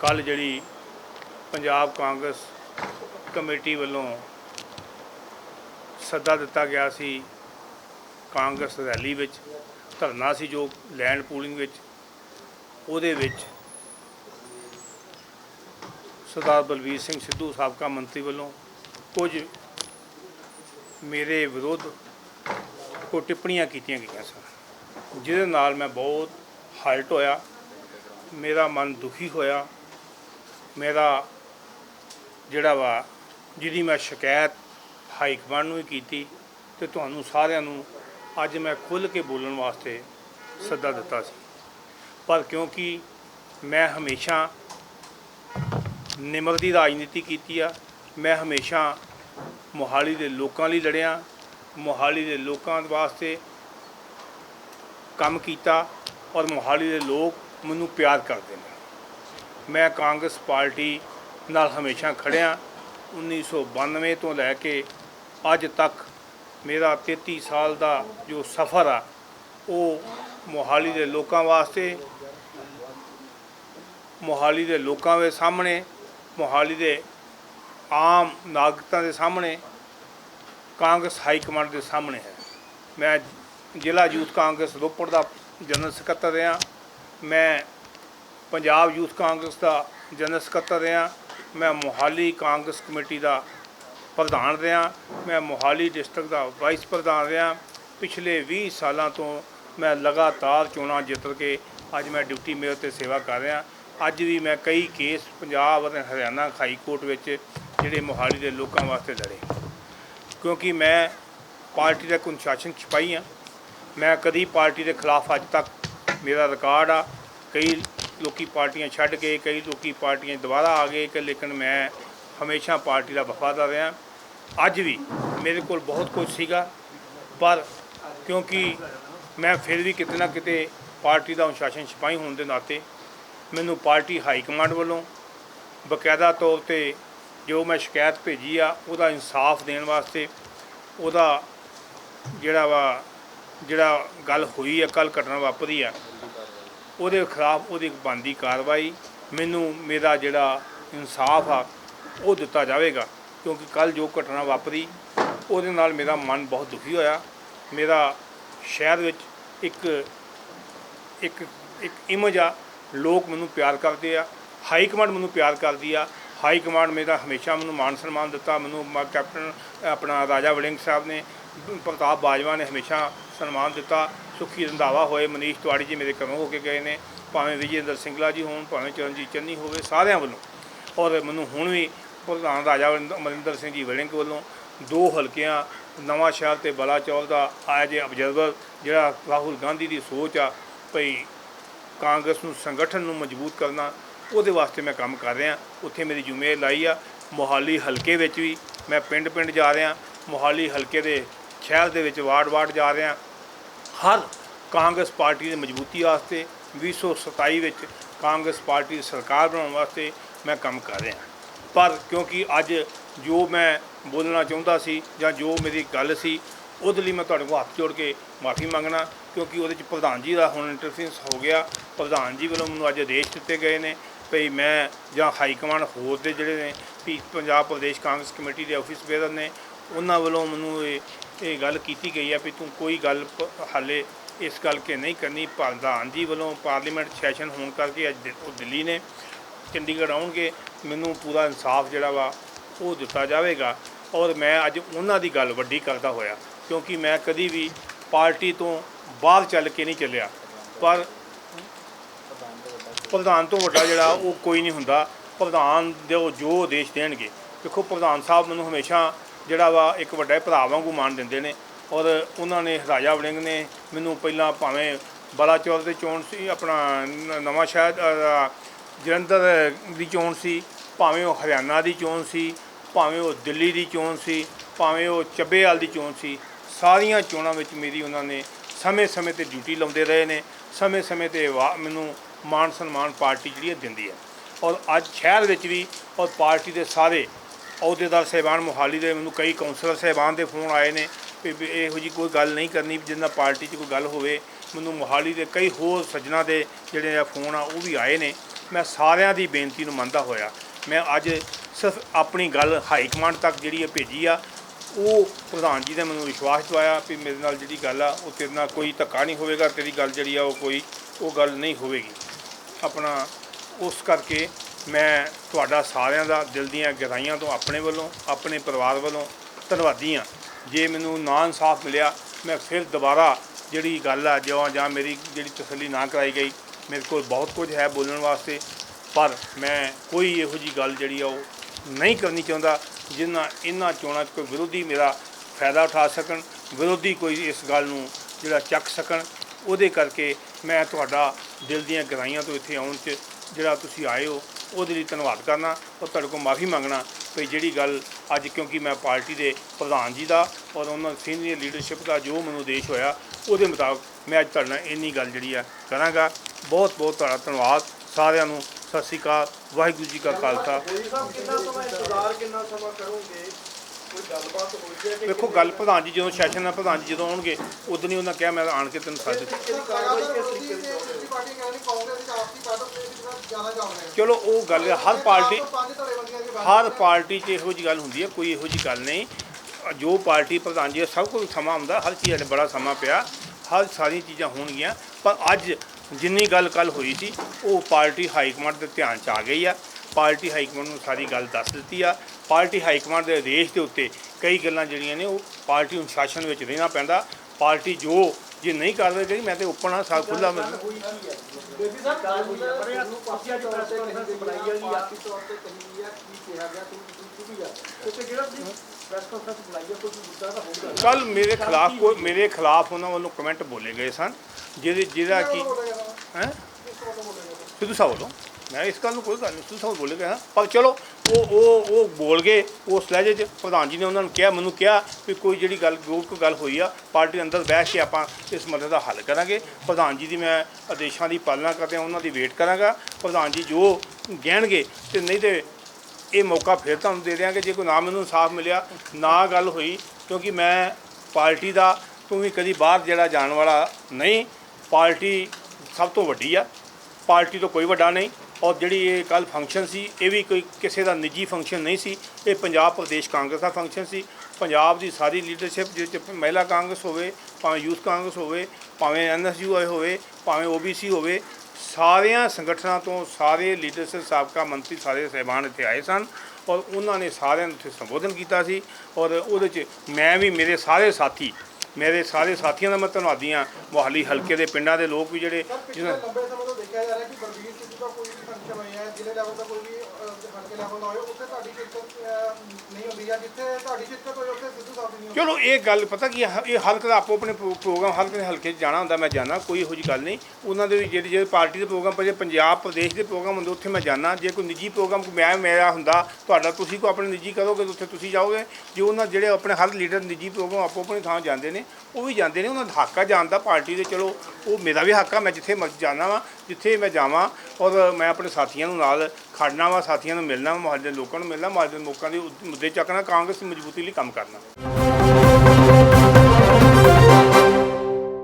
ਕੱਲ ਜਿਹੜੀ ਪੰਜਾਬ ਕਾਂਗਰਸ ਕਮੇਟੀ ਵੱਲੋਂ ਸੱਦਾ ਦਿੱਤਾ ਗਿਆ ਸੀ ਕਾਂਗਰਸ ਰੈਲੀ ਵਿੱਚ, ਧਰਨਾ ਸੀ ਜੋ ਲੈਂਡ ਪੂਲਿੰਗ ਵਿੱਚ, ਉਹਦੇ ਵਿੱਚ ਸਰਦਾਰ ਬਲਵੀਰ ਸਿੰਘ ਸਿੱਧੂ ਸਾਬਕਾ ਮੰਤਰੀ ਵੱਲੋਂ ਕੁਝ ਮੇਰੇ ਵਿਰੁੱਧ ਕੋ ਟਿੱਪਣੀਆਂ ਕੀਤੀਆਂ ਗਈਆਂ ਸਨ, ਜਿਹਦੇ ਨਾਲ ਮੈਂ ਬਹੁਤ ਹਲਟ ਹੋਇਆ, ਮੇਰਾ ਮਨ ਦੁਖੀ ਹੋਇਆ ਮੇਰਾ ਜਿਹੜਾ ਵਾ, ਜਿਹਦੀ ਮੈਂ ਸ਼ਿਕਾਇਤ ਹਾਈ ਕਮਾਂਡ ਨੂੰ ਹੀ ਕੀਤੀ ਤੇ ਤੁਹਾਨੂੰ ਸਾਰਿਆਂ ਨੂੰ ਅੱਜ ਮੈਂ ਖੁੱਲ੍ਹ ਕੇ ਬੋਲਣ ਵਾਸਤੇ ਸੱਦਾ ਦਿੱਤਾ ਸੀ। ਪਰ ਕਿਉਂਕਿ ਮੈਂ ਹਮੇਸ਼ਾ ਨਿਮਰ ਦੀ ਰਾਜਨੀਤੀ ਕੀਤੀ ਆ, ਮੈਂ ਹਮੇਸ਼ਾ ਮੋਹਾਲੀ ਦੇ ਲੋਕਾਂ ਲਈ ਲੜਿਆ, ਮੋਹਾਲੀ ਦੇ ਲੋਕਾਂ ਵਾਸਤੇ ਕੰਮ ਕੀਤਾ ਔਰ ਮੋਹਾਲੀ ਦੇ ਲੋਕ ਮੈਨੂੰ ਪਿਆਰ ਕਰਦੇ ਨੇ। ਮੈਂ ਕਾਂਗਰਸ ਪਾਰਟੀ ਨਾਲ ਹਮੇਸ਼ਾ ਖੜਿਆ। 1992 ਤੋਂ ਲੈ ਕੇ ਅੱਜ ਤੱਕ ਮੇਰਾ 33 ਸਾਲ ਦਾ ਜੋ ਸਫ਼ਰ ਆ, ਉਹ ਮੋਹਾਲੀ ਦੇ ਲੋਕਾਂ ਵਾਸਤੇ, ਮੋਹਾਲੀ ਦੇ ਲੋਕਾਂ ਦੇ ਸਾਹਮਣੇ, ਮੋਹਾਲੀ ਦੇ ਆਮ ਨਾਗਰਿਕਾਂ ਦੇ ਸਾਹਮਣੇ, ਕਾਂਗਰਸ ਹਾਈ ਕਮਾਂਡ ਦੇ ਸਾਹਮਣੇ ਹੈ। ਮੈਂ ਜ਼ਿਲ੍ਹਾ ਯੂਥ ਕਾਂਗਰਸ ਰੋਪੜ ਦਾ ਜਨਰਲ ਸਕੱਤਰ ਰਿਹਾ। ਮੈਂ ਪੰਜਾਬ ਯੂਥ ਕਾਂਗਰਸ ਦਾ ਜਨਰਲ ਸਕੱਤਰ ਰਿਹਾ। ਮੈਂ ਮੋਹਾਲੀ ਕਾਂਗਰਸ ਕਮੇਟੀ ਦਾ ਪ੍ਰਧਾਨ ਰਿਹਾ। ਮੈਂ ਮੋਹਾਲੀ ਡਿਸਟ੍ਰਿਕਟ ਦਾ ਵਾਈਸ ਪ੍ਰਧਾਨ ਰਿਹਾ। ਪਿਛਲੇ 20 ਸਾਲਾਂ ਤੋਂ ਮੈਂ ਲਗਾਤਾਰ ਚੋਣਾਂ ਜਿੱਤ ਕੇ ਅੱਜ ਮੈਂ ਡਿਊਟੀ ਮੇਅਰ ਤੇ ਸੇਵਾ ਕਰ ਰਿਹਾ। ਅੱਜ ਵੀ ਮੈਂ ਕਈ ਕੇਸ ਪੰਜਾਬ ਅਤੇ ਹਰਿਆਣਾ ਹਾਈ ਕੋਰਟ ਵਿੱਚ ਜਿਹੜੇ ਮੋਹਾਲੀ ਦੇ ਲੋਕਾਂ ਵਾਸਤੇ ਲੜੇ। ਕਿਉਂਕਿ ਮੈਂ ਪਾਰਟੀ ਦਾ ਇੱਕ ਅਨੁਸ਼ਾਸਨ ਛਪਾਈ ਹਾਂ ਮੈਂ ਕਦੀ ਪਾਰਟੀ ਦੇ ਖਿਲਾਫ ਅੱਜ ਤੱਕ ਮੇਰਾ ਰਿਕਾਰਡ ਆ। ਕਈ ਲੋਕੀ ਪਾਰਟੀਆਂ ਛੱਡ ਕੇ, ਕਈ ਲੋਕੀ ਪਾਰਟੀਆਂ ਦੁਬਾਰਾ ਆ ਗਏ ਕਿ ਲੇਕਿਨ ਮੈਂ ਹਮੇਸ਼ਾ ਪਾਰਟੀ ਦਾ ਵਫਾਦਾਰ ਰਿਹਾ। ਅੱਜ ਵੀ ਮੇਰੇ ਕੋਲ ਬਹੁਤ ਕੁਝ ਸੀਗਾ, ਪਰ ਕਿਉਂਕਿ ਮੈਂ ਫਿਰ ਵੀ ਕਿਤੇ ਨਾ ਕਿਤੇ ਪਾਰਟੀ ਦਾ ਅਨੁਸ਼ਾਸਨ ਸਿਪਾਹੀ ਹੋਣ ਦੇ ਨਾਤੇ ਮੈਨੂੰ ਪਾਰਟੀ ਹਾਈ ਕਮਾਂਡ ਵੱਲੋਂ ਬਕਾਇਦਾ ਤੌਰ ਤੇ ਜੋ ਮੈਂ ਸ਼ਿਕਾਇਤ ਭੇਜੀ ਆ, ਉਹਦਾ ਇਨਸਾਫ ਦੇਣ ਵਾਸਤੇ ਉਹਦਾ ਜਿਹੜਾ ਵਾ, ਜਿਹੜਾ ਗੱਲ ਹੋਈ ਆ ਕੱਲ ਘਟਨਾ ਵਾਪਰੀ ਆ ਉਹਦੇ ਖਿਲਾਫ ਉਹਦੀ ਬਣਦੀ ਕਾਰਵਾਈ, ਮੈਨੂੰ ਮੇਰਾ ਜਿਹੜਾ ਇਨਸਾਫ ਆ, ਉਹ ਦਿੱਤਾ ਜਾਵੇਗਾ। ਕਿਉਂਕਿ ਕੱਲ ਜੋ ਘਟਨਾ ਵਾਪਰੀ, ਉਹਦੇ ਨਾਲ ਮੇਰਾ ਮਨ ਬਹੁਤ ਦੁਖੀ ਹੋਇਆ। ਮੇਰਾ ਸ਼ਹਿਰ ਵਿੱਚ ਇੱਕ ਇੱਕ ਇੱਕ ਇਮੇਜ ਆ, ਲੋਕ ਮੈਨੂੰ ਪਿਆਰ ਕਰਦੇ ਆ ਹਾਈ ਕਮਾਂਡ ਮੈਨੂੰ ਪਿਆਰ ਕਰਦੀ ਆ। ਹਾਈ ਕਮਾਂਡ ਮੇਰਾ ਹਮੇਸ਼ਾ ਮੈਨੂੰ ਮਾਨ ਸਨਮਾਨ ਦਿੱਤਾ। ਮੈਨੂੰ ਮ- ਕੈਪਟਨ ਆਪਣਾ ਰਾਜਾ ਵੜਿੰਗ ਸਾਹਿਬ ਨੇ, ਪ੍ਰਤਾਪ ਬਾਜਵਾ ਨੇ ਹਮੇਸ਼ਾ ਸਨਮਾਨ ਦਿੱਤਾ। ਸੁਖੀ ਰੰਧਾਵਾ ਹੋਏ, ਮਨੀਸ਼ ਤਿਵਾੜੀ ਜੀ ਮੇਰੇ ਘਰੋਂ ਹੋ ਕੇ ਗਏ ਨੇ। ਭਾਵੇਂ ਵਿਜੇਂਦਰ ਸਿੰਗਲਾ ਜੀ ਹੋਣ, ਭਾਵੇਂ ਚਰਨਜੀਤ ਚੰਨੀ ਹੋਵੇ, ਸਾਰਿਆਂ ਵੱਲੋਂ। ਔਰ ਮੈਨੂੰ ਹੁਣ ਵੀ ਪ੍ਰਧਾਨ ਰਾਜਾ ਅਮਰਿੰਦਰ ਸਿੰਘ ਜੀ ਵੜਿੰਗ ਵੱਲੋਂ ਦੋ ਹਲਕਿਆਂ, ਨਵਾਂ ਸ਼ਹਿਰ ਤੇ ਬਲਾਚੌਰ ਦਾ ਐਜ ਏ ਅਬਜ਼ਰਵਰ, ਜਿਹੜਾ ਰਾਹੁਲ ਗਾਂਧੀ ਦੀ ਸੋਚ ਆ ਭਈ ਕਾਂਗਰਸ ਨੂੰ ਸੰਗਠਨ ਨੂੰ ਮਜ਼ਬੂਤ ਕਰਨਾ, ਉਹਦੇ ਵਾਸਤੇ ਮੈਂ ਕੰਮ ਕਰ ਰਿਹਾ। ਉੱਥੇ ਮੇਰੀ ਜ਼ਿੰਮੇਵਾਰੀ ਲਾਈ ਆ। ਮੋਹਾਲੀ ਹਲਕੇ ਵਿੱਚ ਵੀ ਮੈਂ ਪਿੰਡ ਪਿੰਡ ਜਾ ਰਿਹਾ। ਮੋਹਾਲੀ ਹਲਕੇ ਦੇ ਸ਼ਹਿਰ ਦੇ ਵਿੱਚ ਵਾਰਡ ਵਾਰਡ ਜਾ ਰਿਹਾ। ਹਰ ਕਾਂਗਰਸ ਪਾਰਟੀ ਦੀ ਮਜ਼ਬੂਤੀ ਵਾਸਤੇ 2027 ਵਿੱਚ ਕਾਂਗਰਸ ਪਾਰਟੀ ਦੀ ਸਰਕਾਰ ਬਣਾਉਣ ਵਾਸਤੇ ਮੈਂ ਕੰਮ ਕਰ ਰਿਹਾ। ਪਰ ਕਿਉਂਕਿ ਅੱਜ ਜੋ ਮੈਂ ਬੋਲਣਾ ਚਾਹੁੰਦਾ ਸੀ ਜਾਂ ਜੋ ਮੇਰੀ ਗੱਲ ਸੀ, ਉਹਦੇ ਲਈ ਮੈਂ ਤੁਹਾਡੇ ਕੋਲ ਹੱਥ ਜੋੜ ਕੇ ਮਾਫੀ ਮੰਗਣਾ, ਕਿਉਂਕਿ ਉਹਦੇ ਚ ਪ੍ਰਧਾਨ ਜੀ ਦਾ ਹੁਣ ਇੰਟਰਫੇਰੈਂਸ ਹੋ ਗਿਆ। ਪ੍ਰਧਾਨ ਜੀ ਵੱਲੋਂ ਮੈਨੂੰ ਅੱਜ ਆਦੇਸ਼ ਦਿੱਤੇ ਗਏ ਨੇ ਭਈ ਮੈਂ ਜਾਂ ਹਾਈ ਕਮਾਂਡ ਹੋਰ ਦੇ ਜਿਹੜੇ ਨੇ ਵੀ ਪੰਜਾਬ ਪ੍ਰਦੇਸ਼ ਕਾਂਗਰਸ ਕਮੇਟੀ ਦੇ ਆਫਿਸ ਬੇਦਰ ਨੇ ਉਹਨਾਂ ਵੱਲੋਂ ਮੈਨੂੰ ਇਹ ਇਹ ਗੱਲ ਕੀਤੀ ਗਈ ਹੈ ਵੀ ਤੂੰ ਕੋਈ ਗੱਲ ਪ- ਹਾਲੇ ਇਸ ਗੱਲ ਕੇ ਨਹੀਂ ਕਰਨੀ। ਪ੍ਰਧਾਨ ਜੀ ਵੱਲੋਂ ਪਾਰਲੀਮੈਂਟ ਸੈਸ਼ਨ ਹੋਣ ਕਰਕੇ ਅੱਜ ਉਹ ਦਿੱਲੀ ਨੇ, ਚੰਡੀਗੜ੍ਹ ਆਉਣਗੇ। ਮੈਨੂੰ ਪੂਰਾ ਇਨਸਾਫ ਜਿਹੜਾ ਵਾ, ਉਹ ਦਿੱਤਾ ਜਾਵੇਗਾ। ਔਰ ਮੈਂ ਅੱਜ ਉਹਨਾਂ ਦੀ ਗੱਲ ਵੱਡੀ ਕਰਦਾ ਹੋਇਆ, ਕਿਉਂਕਿ ਮੈਂ ਕਦੀ ਵੀ ਪਾਰਟੀ ਤੋਂ ਬਾਹਰ ਚੱਲ ਕੇ ਨਹੀਂ ਚੱਲਿਆ। ਪਰ ਪ੍ਰਧਾਨ ਤੋਂ ਵੱਡਾ ਜਿਹੜਾ, ਉਹ ਕੋਈ ਨਹੀਂ ਹੁੰਦਾ। ਪ੍ਰਧਾਨ ਦੇ ਜੋ ਆਦੇਸ਼ ਦੇਣਗੇ। ਦੇਖੋ, ਪ੍ਰਧਾਨ ਸਾਹਿਬ ਮੈਨੂੰ ਹਮੇਸ਼ਾ ਜਿਹੜਾ ਵਾ ਇੱਕ ਵੱਡੇ ਭਰਾ ਵਾਂਗੂ ਮਾਣ ਦਿੰਦੇ ਨੇ ਔਰ ਉਹਨਾਂ ਨੇ ਰਾਜਾ ਵੜਿੰਗ ਨੇ ਮੈਨੂੰ ਪਹਿਲਾਂ ਭਾਵੇਂ ਬਲਾਚੌਰ ਦੇ ਚੋਣ ਸੀ, ਆਪਣਾ ਨ- ਨਵਾਂ ਸ਼ਹਿਰ ਜਲੰਧਰ ਦੀ ਚੋਣ ਸੀ, ਭਾਵੇਂ ਉਹ ਹਰਿਆਣਾ ਦੀ ਚੋਣ ਸੀ, ਭਾਵੇਂ ਉਹ ਦਿੱਲੀ ਦੀ ਚੋਣ ਸੀ, ਭਾਵੇਂ ਉਹ ਚੱਬੇਵਾਲ ਦੀ ਚੋਣ ਸੀ, ਸਾਰੀਆਂ ਚੋਣਾਂ ਵਿੱਚ ਮੇਰੀ ਉਹਨਾਂ ਨੇ ਸਮੇਂ-ਸਮੇਂ ਤੇ ਡਿਊਟੀ ਲਾਉਂਦੇ ਰਹੇ ਨੇ, ਸਮੇਂ-ਸਮੇਂ ਤੇ ਵਾ- ਮੈਨੂੰ ਮਾਨ ਸਨਮਾਨ ਪਾਰਟੀ ਜਿਹੜੀ ਹੈ ਦਿੰਦੀ ਹੈ। ਔਰ ਅੱਜ ਸ਼ਹਿਰ ਵਿੱਚ ਵੀ ਔਰ ਪਾਰਟੀ ਦੇ ਸਾਰੇ ਅਹੁਦੇਦਾਰ ਸਹਿਬਾਨ ਮੋਹਾਲੀ ਦੇ ਮੈਨੂੰ ਕਈ ਕਾਉਂਸਲਰ ਸਹਿਬਾਨ ਦੇ ਫੋਨ ਆਏ ਨੇ ਵੀ ਇਹੋ ਜੀ ਕੋਈ ਗੱਲ ਨਹੀਂ ਕਰਨੀ ਜਿੰਨਾ ਪਾਰਟੀ 'ਚ ਕੋਈ ਗੱਲ ਹੋਵੇ। ਮੈਨੂੰ ਮੋਹਾਲੀ ਦੇ ਕਈ ਹੋਰ ਸੱਜਣਾ ਦੇ ਜਿਹੜੇ ਆ ਫੋਨ ਆ, ਉਹ ਵੀ ਆਏ ਨੇ। ਮੈਂ ਸਾਰਿਆਂ ਦੀ ਬੇਨਤੀ ਨੂੰ ਮੰਨਦਾ ਹੋਇਆ, ਮੈਂ ਅੱਜ ਸਿਰਫ ਆਪਣੀ ਗੱਲ ਹਾਈ ਕਮਾਂਡ ਤੱਕ ਜਿਹੜੀ ਇਹ ਭੇਜੀ ਆ। ਉਹ ਪ੍ਰਧਾਨ ਜੀ ਨੇ ਮੈਨੂੰ ਵਿਸ਼ਵਾਸ ਦਵਾਇਆ ਵੀ ਮੇਰੇ ਨਾਲ ਜਿਹੜੀ ਗੱਲ ਆ, ਉਹ ਤੇਰੇ ਨਾਲ ਕੋਈ ਧੱਕਾ ਨਹੀਂ ਹੋਵੇਗਾ, ਤੇਰੀ ਗੱਲ ਜਿਹੜੀ ਆ ਉਹ ਕੋਈ, ਉਹ ਗੱਲ ਨਹੀਂ ਹੋਵੇਗੀ। ਆਪਣਾ ਉਸ ਕਰਕੇ ਮੈਂ ਤੁਹਾਡਾ ਸਾਰਿਆਂ ਦਾ ਦਿਲ ਦੀਆਂ ਗਹਿਰਾਈਆਂ ਤੋਂ ਆਪਣੇ ਵੱਲੋਂ, ਆਪਣੇ ਪਰਿਵਾਰ ਵੱਲੋਂ ਧੰਨਵਾਦੀ ਹਾਂ। ਜੇ ਮੈਨੂੰ ਨਾ ਇਨਸਾਫ ਮਿਲਿਆ, ਮੈਂ ਫਿਰ ਦੁਬਾਰਾ ਜਿਹੜੀ ਗੱਲ ਆ ਜਾਂ ਜਾਂ ਮੇਰੀ ਜਿਹੜੀ ਤਸੱਲੀ ਨਾ ਕਰਾਈ ਗਈ, ਮੇਰੇ ਕੋਲ ਬਹੁਤ ਕੁਝ ਹੈ ਬੋਲਣ ਵਾਸਤੇ, ਪਰ ਮੈਂ ਕੋਈ ਇਹੋ ਜੀ ਗੱਲ ਜਿਹੜੀ ਆ ਉਹ ਨਹੀਂ ਕਰਨੀ ਚਾਹੁੰਦਾ, ਜਿੰਨਾ ਇਹਨਾਂ ਚੋਣਾਂ 'ਚ ਕੋਈ ਵਿਰੋਧੀ ਮੇਰਾ ਫਾਇਦਾ ਉਠਾ ਸਕਣ, ਵਿਰੋਧੀ ਕੋਈ ਇਸ ਗੱਲ ਨੂੰ ਜਿਹੜਾ ਚੱਕ ਸਕਣ, ਉਹਦੇ ਕਰਕੇ ਮੈਂ ਤੁਹਾਡਾ ਦਿਲ ਦੀਆਂ ਗਹਿਰਾਈਆਂ ਤੋਂ ਇੱਥੇ ਆਉਣ 'ਚ ਜਿਹੜਾ ਤੁਸੀਂ ਆਏ ਹੋ, ਉਹਦੇ ਲਈ ਧੰਨਵਾਦ ਕਰਨਾ ਔਰ ਤੁਹਾਡੇ ਕੋਲ ਮਾਫੀ ਮੰਗਣਾ ਵੀ ਜਿਹੜੀ ਗੱਲ ਅੱਜ ਕਿਉਂਕਿ ਮੈਂ ਪਾਰਟੀ ਦੇ ਪ੍ਰਧਾਨ ਜੀ ਦਾ ਔਰ ਉਹਨਾਂ ਸੀਨੀਅਰ ਲੀਡਰਸ਼ਿਪ ਦਾ ਜੋ ਮੈਨੂੰ ਉਦੇਸ਼ ਹੋਇਆ, ਉਹਦੇ ਮੁਤਾਬਕ ਮੈਂ ਅੱਜ ਤੁਹਾਡੇ ਨਾਲ ਇੰਨੀ ਗੱਲ ਜਿਹੜੀ ਆ ਕਰਾਂਗਾ। ਬਹੁਤ ਬਹੁਤ ਤੁਹਾਡਾ ਧੰਨਵਾਦ। ਸਾਰਿਆਂ ਨੂੰ ਸਤਿ ਸ਼੍ਰੀ ਅਕਾਲ। ਵਾਹਿਗੁਰੂ ਜੀ ਕਾ ਖਾਲਸਾ। ਕੋਈ ਵੇਖੋ, ਗੱਲ ਪ੍ਰਧਾਨ ਜੀ ਜਦੋਂ, ਸੈਸ਼ਨ ਨਾਲ ਪ੍ਰਧਾਨ ਜੀ ਜਦੋਂ ਆਉਣਗੇ, ਉਦੋਂ ਹੀ ਉਹਨਾਂ ਕਿਹਾ ਮੈਂ ਆਣ ਕੇ ਤੈਨੂੰ ਸੱਦ ਚੱਲ ਉਹ ਗੱਲ ਹਰ ਪਾਰਟੀ ਹਰ ਪਾਰਟੀ 'ਚ ਇਹੋ ਜੀ ਗੱਲ ਹੁੰਦੀ ਹੈ ਕੋਈ ਇਹੋ ਜੀ ਗੱਲ ਨਹੀਂ। ਜੋ ਪਾਰਟੀ ਪ੍ਰਧਾਨ ਜੀ ਸਭ ਕੋਲ ਸਮਾਂ ਹੁੰਦਾ ਹਰ ਚੀਜ਼ ਬੜਾ ਸਮਾਂ ਪਿਆ ਹਰ ਸਾਰੀਆਂ ਚੀਜ਼ਾਂ ਹੋਣਗੀਆਂ ਪਰ ਅੱਜ ਜਿੰਨੀ ਗੱਲ ਕੱਲ ਹੋਈ ਸੀ ਉਹ ਪਾਰਟੀ ਹਾਈ ਕਮਾਂਡ ਦੇ ਧਿਆਨ 'ਚ ਆ ਗਈ ਆ। ਪਾਰਟੀ ਹਾਈ ਕਮਾਂਡ ਨੂੰ ਸਾਰੀ ਗੱਲ ਦੱਸ ਦਿੱਤੀ ਆ। ਪਾਰਟੀ ਹਾਈ ਕਮਾਂਡ ਦੇ ਆਦੇਸ਼ ਦੇ ਉੱਤੇ ਕਈ ਗੱਲਾਂ ਜਿਹੜੀਆਂ ਨੇ ਉਹ ਪਾਰਟੀ ਨੂੰ ਸ਼ਾਸਨ ਵਿੱਚ ਰਹਿਣਾ ਪੈਂਦਾ। ਪਾਰਟੀ ਜੋ ਜੇ ਨਹੀਂ ਕਾਰਵਾਈ ਕਰੀ ਮੈਂ ਤੇ ਓਪਨ ਆ ਸਭ ਖੁੱਲਾ ਮੈਂ ਬੇਬੀ ਸਾਹਿਬ ਗੱਲ ਹੋਈ ਹੈ ਪਰ ਇਹ ਪਾਰਟੀਆਂ ਤੌਰ ਤੇ ਕਹੀ ਬਣਾਈ ਗਈ ਆ ਆਪਸੀ ਤੌਰ ਤੇ ਕਹੀ ਗਈ ਹੈ ਕੀ ਕਿਹਾ ਗਿਆ ਤੂੰ ਤੂੰ ਕੀ ਗਿਆ। ਕਿਉਂਕਿ ਜਿਹੜਾ ਤੁਸੀਂ ਪ੍ਰੈਸ ਕਾਨਫਰੰਸ ਬਣਾਈ ਹੈ ਕੋਈ ਮੁੱਦਾ ਤਾਂ ਹੋਊਗਾ। ਕੱਲ ਮੇਰੇ ਖਿਲਾਫ ਕੋਈ ਮੇਰੇ ਖਿਲਾਫ ਉਹਨਾਂ ਵੱਲੋਂ ਕਮੈਂਟ ਬੋਲੇ ਗਏ ਸਨ ਜਿਹਦੇ ਜਿਹਦਾ ਕਿ ਹੈ ਸਿੱਧੂ ਸਾਹਿਬ ਵੱਲੋਂ। ਮੈਂ ਇਸ ਗੱਲ ਨੂੰ ਕੋਈ ਗੱਲ ਨਹੀਂ, ਤੁਸੀਂ ਸਾਨੂੰ ਬੋਲੇ ਗਏ, ਹਾਂ। ਪਰ ਚਲੋ, ਉਹ ਉਹ ਉਹ ਬੋਲ ਗਏ, ਉਸ ਲਹਿਜੇ 'ਚ ਪ੍ਰਧਾਨ ਜੀ ਨੇ ਉਹਨਾਂ ਨੂੰ ਕਿਹਾ, ਮੈਨੂੰ ਕਿਹਾ ਵੀ ਕੋਈ ਜਿਹੜੀ ਗੱਲ, ਜੋ ਗੱਲ ਹੋਈ ਆ, ਪਾਰਟੀ ਅੰਦਰ ਬਹਿ ਕੇ ਆਪਾਂ ਇਸ ਮਸਲੇ ਦਾ ਹੱਲ ਕਰਾਂਗੇ। ਪ੍ਰਧਾਨ ਜੀ ਦੀ ਮੈਂ ਆਦੇਸ਼ਾਂ ਦੀ ਪਾਲਣਾ ਕਰਦੇ ਉਹਨਾਂ ਦੀ ਵੇਟ ਕਰਾਂਗਾ। ਪ੍ਰਧਾਨ ਜੀ ਜੋ ਕਹਿਣਗੇ ਤੇ ਨਹੀਂ ਤੇ ਇਹ ਮੌਕਾ ਫਿਰ ਤੁਹਾਨੂੰ ਦੇ ਦਿਆਂਗੇ। ਜੇ ਕੋਈ ਨਾ ਮੈਨੂੰ ਇਨਸਾਫ ਮਿਲਿਆ, ਨਾ ਗੱਲ ਹੋਈ, ਕਿਉਂਕਿ ਮੈਂ ਪਾਰਟੀ ਦਾ, ਤੂੰ ਵੀ ਕਦੀ ਬਾਹਰ ਜਿਹੜਾ ਜਾਣ ਵਾਲਾ ਨਹੀਂ, ਪਾਰਟੀ ਸਭ ਤੋਂ ਵੱਡੀ ਆ। ਪਾਰਟੀ ਤੋਂ ਕੋਈ ਵੱਡਾ ਨਹੀਂ। ਔਰ ਜਿਹੜੀ ਇਹ ਕੱਲ ਫੰਕਸ਼ਨ ਸੀ, ਇਹ ਵੀ ਕੋਈ ਕਿਸੇ ਦਾ ਨਿੱਜੀ ਫੰਕਸ਼ਨ ਨਹੀਂ ਸੀ। ਇਹ ਪੰਜਾਬ ਪ੍ਰਦੇਸ਼ ਕਾਂਗਰਸ ਦਾ ਫੰਕਸ਼ਨ ਸੀ। ਪੰਜਾਬ ਦੀ ਸਾਰੀ ਲੀਡਰਸ਼ਿਪ ਜਿਹਦੇ ਚ ਮਹਿਲਾ ਕਾਂਗਰਸ ਹੋਵੇ, ਭਾਵੇਂ ਯੂਥ ਕਾਂਗਰਸ ਹੋਵੇ, ਭਾਵੇਂ ਐਨਐਸਯੂ ਹੋਵੇ, ਭਾਵੇਂ ਓਬੀਸੀ ਹੋਵੇ, ਸਾਰਿਆਂ ਸੰਗਠਨਾਂ ਤੋਂ ਸਾਰੇ ਲੀਡਰਸ ਸਾਬਕਾ ਮੰਤਰੀ, ਸਾਰੇ ਸਹਿਬਾਨ ਇੱਥੇ ਆਏ ਸਨ ਔਰ ਉਹਨਾਂ ਨੇ ਸਾਰਿਆਂ ਨੂੰ ਇੱਥੇ ਸੰਬੋਧਨ ਕੀਤਾ ਸੀ ਔਰ ਉਹਦੇ 'ਚ ਮੈਂ ਵੀ ਮੇਰੇ ਸਾਰੇ ਸਾਥੀ, ਮੇਰੇ ਸਾਰੇ ਸਾਥੀਆਂ ਦਾ ਮੈਂ ਧੰਨਵਾਦੀ ਹਾਂ। ਮੋਹਾਲੀ ਹਲਕੇ ਦੇ ਪਿੰਡਾਂ ਦੇ ਲੋਕ ਵੀ ਜਿਹੜੇ ਪਿਛਲੇ ਜਿਹਨਾਂ ਲੰਬੇ ਸਮੇਂ ਤੋਂ ਦੇਖਿਆ ਜਾ ਰਿਹਾ ਕਿ ਬਲਬੀਰ ਸਿੱਧੂ ਦਾ ਕੋਈ ਵੀ ਫੰਕਸ਼ਨ ਹੋਇਆ ਹੈ ਜ਼ਿਲ੍ਹੇ ਲੈਵਲ ਦਾ ਕੋਈ ਵੀ ਅਹ, ਹਲਕੇ ਲੈਵਲ ਦਾ ਹੋਇਆ ਉੱਥੇ ਤੁਹਾਡੀ ਸ਼ਿਰਕਤ ਨਹੀਂ ਹੁੰਦੀ ਹੈ ਜਿੱਥੇ ਤੁਹਾਡੀ ਸ਼ਿਰਕਤ ਹੋਈ ਉੱਥੇ ਸਿੱਧੂ ਸਾਹਿਬ ਦੀ ਨਹੀਂ ਹੁੰਦੀ ਚਲੋ ਇਹ ਗੱਲ ਪਤਾ ਕੀ ਹੈ, ਇਹ ਹਲਕੇ ਦਾ ਆਪੋ ਆਪਣੇ ਪ੍ਰੋ- ਪ੍ਰੋਗਰਾਮ ਹਲਕੇ ਦੇ ਹਲਕੇ 'ਚ ਜਾਣਾ ਹੁੰਦਾ ਮੈਂ ਜਾਣਾ ਕੋਈ ਇਹੋ ਜਿਹੀ ਗੱਲ ਨਹੀਂ। ਉਹਨਾਂ ਦੇ ਵੀ ਜਿਹੜੇ ਜਿਹੜੇ ਪਾਰਟੀ ਦੇ ਪ੍ਰੋਗਰਾਮ ਪਏ ਪੰਜਾਬ ਪ੍ਰਦੇਸ਼ ਦੇ ਪ੍ਰੋਗਰਾਮ ਹੁੰਦੇ ਉੱਥੇ ਮੈਂ ਜਾਣਾ ਜੇ ਕੋਈ ਨਿੱਜੀ ਪ੍ਰੋਗਰਾਮ ਕੋਈ ਮੈਂ ਮੇਰਾ ਹੁੰਦਾ ਤੁਹਾਡਾ ਤੁਸੀਂ ਕੋ ਆਪਣੇ ਨਿੱਜੀ ਕਰੋਗੇ ਤਾਂ ਉੱਥੇ ਤੁਸੀਂ ਜਾਓਗੇ। ਜੇ ਉਹਨਾਂ ਜਿਹੜੇ ਆਪਣੇ ਹਰ ਲੀਡਰ ਨਿੱਜੀ ਪ੍ਰੋਗਰਾਮ ਆਪੋ ਆਪਣੇ ਥਾਂ ਜਾਂਦੇ ਨੇ ਉਹ ਵੀ ਜਾਂਦੇ ਨੇ ਉਹਨਾਂ ਦਾ ਹੱਕ ਆ ਜਾਣ ਦਾ ਪਾਰਟੀ ਦੇ ਚਲੋ ਉਹ ਮੇਰਾ ਵੀ ਹੱਕ ਆ ਮੈਂ ਜਿੱਥੇ ਮਰਜ਼ੀ ਜਾਣਾ ਵਾ ਜਿੱਥੇ ਮੈਂ ਜਾਵਾਂ ਔਰ ਮੈਂ ਆਪਣੇ ਸਾਥੀਆਂ ਨੂੰ ਨਾਲ ਖੜਨਾ ਵਾ ਸਾਥੀਆਂ ਨੂੰ ਮਿਲਣਾ ਵਾ ਮੁਹੱਲੇ ਦੇ ਲੋਕਾਂ ਨੂੰ ਮਿਲਣਾ ਮੁਹੱਲੇ ਦੇ ਲੋਕਾਂ ਦੇ ਮੁੱਦੇ ਚੱਕਣਾ ਕਾਂਗਰਸ ਦੀ ਮਜ਼ਬੂਤੀ ਲਈ ਕੰਮ ਕਰਨਾ।